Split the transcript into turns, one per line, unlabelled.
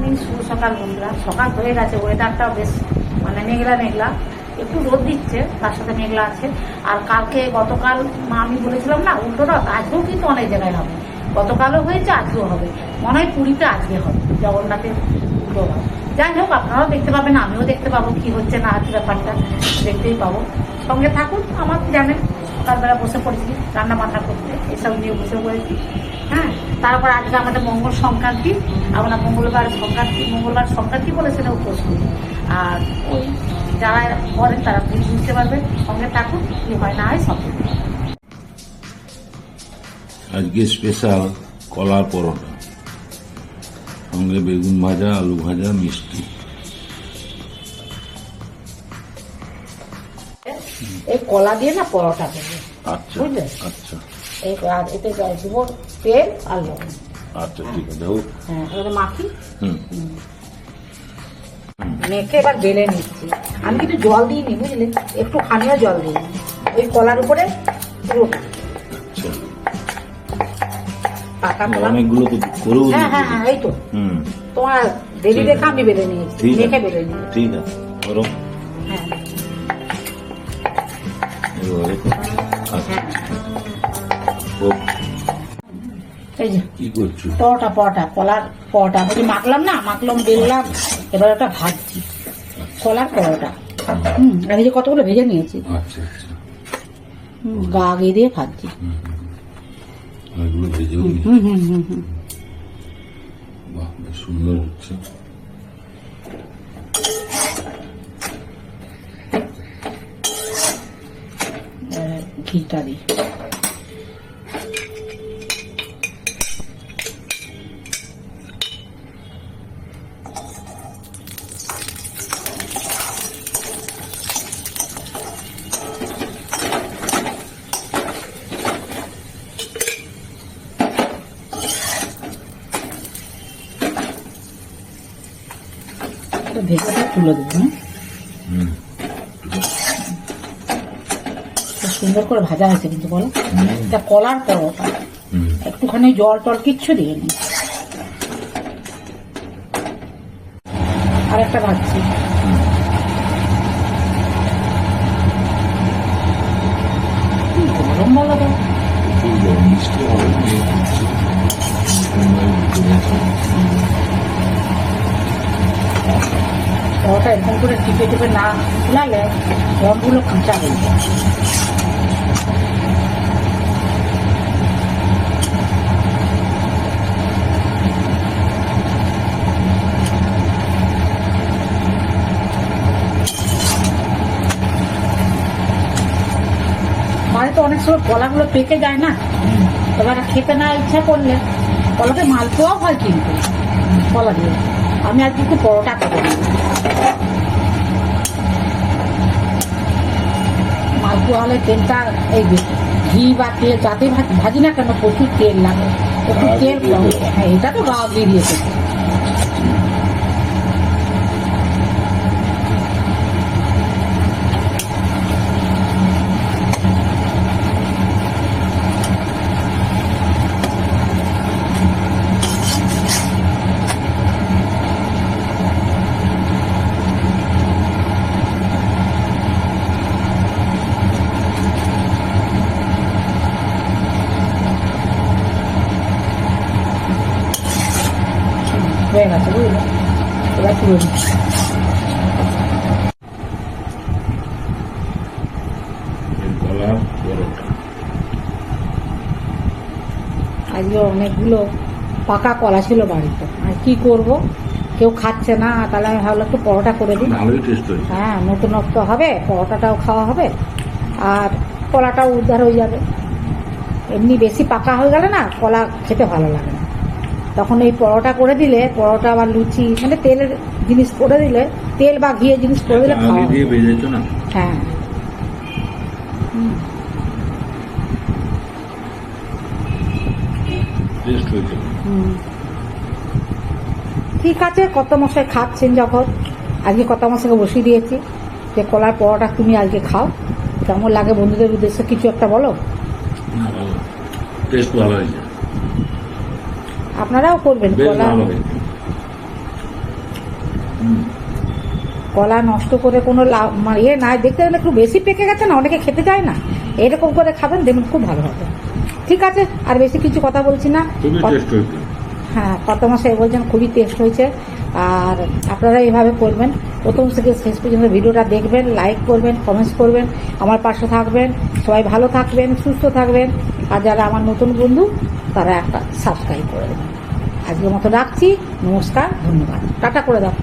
Morning শুভ সকাল বন্ধুরা। সকাল হয়ে গেছে ওয়েদারটাও বেশ মানে মেঘলা মেঘলা। একটু রোদ দিচ্ছে, তার সাথে মেঘলা আছে। আর কালকে গতকাল, মা আমি বলেছিলাম না, উল্টো রথ আজকেও কিন্তু অনেক জায়গায় হবে। গতকালও হয়েছে, আজকেও হবে। মনে হয় পুরীতে আজকে হবে, জগন্নাথের উল্টো যাই হোক, আপনারাও দেখতে পাবেন, আমিও দেখতে পাবো কি হচ্ছে না হচ্ছে ব্যাপারটা, দেখতেই পাবো। সঙ্গে থাকুন, আমার জানেন সকালবেলা বসে পড়েছি রান্না বান্না করতে, এসব নিয়ে বসে পড়েছি। হ্যাঁ তারপর আজকে আমাদের মঙ্গল সংক্রান্তি আমরা মঙ্গলবার সংক্রান্তি মঙ্গলবার সংক্রান্তি বলে সেটা উপোস করি আর ওই যারা করেন তারা বুঝতে পারবে সঙ্গে থাকুন কি হয় না হয় সব
আজকে স্পেশাল কলার পরোটা। সঙ্গে বেগুন ভাজা আলু ভাজা মিষ্টি।
এই কলা দিয়ে না পরোটা দেবে
আচ্ছা? আচ্ছা।
আর এতে দেবো তেল আর লবণ।
আচ্ছা ঠিক আছে
হ্যাঁ এবারে মাখি।
হুম।
মেখে এবার বেলে নিচ্ছি। আমি কিন্তু জল দিইনি বুঝলে? একটু খানিও জল দিই ওই কলার উপরে
আচ্ছা।
পাকা কলা।
অনেকগুলো তো করেও
হ্যাঁ হ্যাঁ হ্যাঁ এই তো।
হুম।
তোমার দেরি দেখে আমি বেলে নিয়েছি।
আছে।
বেলে নিয়েছি।
ঠিক আছে। করো
হ্যাঁ। এই যে
কি করছ?
পরোটা পরোটা কলার পরোটা। বলি মাখলাম না মাখলাম বেললাম এবার ওটা ভাজছি। কলার পরোটা। হুম আর এই যে কতগুলো ভেজে নিয়েছি।
আচ্ছা আচ্ছা।
হুম, গা আগিয়ে দিয়ে ভাজছি। হুম হুম হুম। হুম
বাহ সুন্দর হচ্ছে।
ঘিটা দিই। এটা ভেজেটা তুলে দেবো হ্যাঁ? সুন্দর করে ভাজা হয়েছে কিন্তু বলো। এটা কলার পরোটা।
হুম।
একটুখানি জল টল কিচ্ছু দিয়ে নি। আর একটা ভাজছি গরম বলো তো।
মিষ্টি সুন্দর
এরকম করে টিপে টিপে না ফুলালে গরমগুলো কাঁচা হয়ে যায়। বাড়িতে অনেক সময় কলাগুলো পেকে যায় না? এবার খেতে না ইচ্ছা করলে কলাতে মালপোয়াও হয় কিন্তু, কলা দিয়ে। আমি আজকে একটু পরোটা করে দিই হলে তেলটা এই ঘি বা তেল যাতে ভাজি না কেন প্রচুর তেল লাগে। একটু তেল হ্যাঁ এটা তো গাওয়া দিয়ে দিয়েছে। হয়ে গেছে বুঝলে এবার দিচ্ছি আজকে অনেকগুলো পাকা কলা ছিল বাড়িতে। আর কি করব? কেউ খাচ্ছে না তাহলে আমি ভাবলাম একটু পরোটা করে দিই।
ভালোই টেস্ট হয়েছে।
হ্যাঁ নতুনত্ব হবে পরোটাটাও খাওয়া হবে আর কলাটাও উদ্ধার হয়ে যাবে। এমনি বেশি পাকা হয়ে গেলে না কলা খেতে ভালো লাগে না। তখন এই পরোটা করে দিলে পরোটা বা লুচি মানে তেলের জিনিস করে দিলে তেল বা ঘিয়ে জিনিস করে দিলে খাওয়া হ্যাঁ। ঠিক আছে কত মশাই খাচ্ছেন যখন? আজকে কত মশাইকে বসিয়ে দিয়েছি যে কলার পরোটা তুমি আজকে খাও। কেমন লাগে বন্ধুদের উদ্দেশ্যে কিছু একটা বলো?
টেস্ট ভালো হয়েছে।
আপনারাও করবেন কলা কলা নষ্ট করে কোনো লাভ মানে ইয়ে নাই দেখতে গেলে একটু বেশি পেকে গেছে না অনেকে খেতে চায় না। এরকম করে খাবেন দেখুন খুব ভালো হবে। ঠিক আছে আর বেশি কিছু কথা বলছি না। হ্যাঁ কত মাসে বলছেন খুবই টেস্ট হয়েছে। আর আপনারা এইভাবে করবেন। প্রথম থেকে শেষ পর্যন্ত ভিডিওটা দেখবেন লাইক করবেন কমেন্টস করবেন আমার পাশে থাকবেন। সবাই ভালো থাকবেন সুস্থ থাকবেন। আর যারা আমার নতুন বন্ধু তারা একটা সাবস্ক্রাইব করে দেবে। আজকের মতো রাখছি নমস্কার ধন্যবাদ। টাটা করে দাও।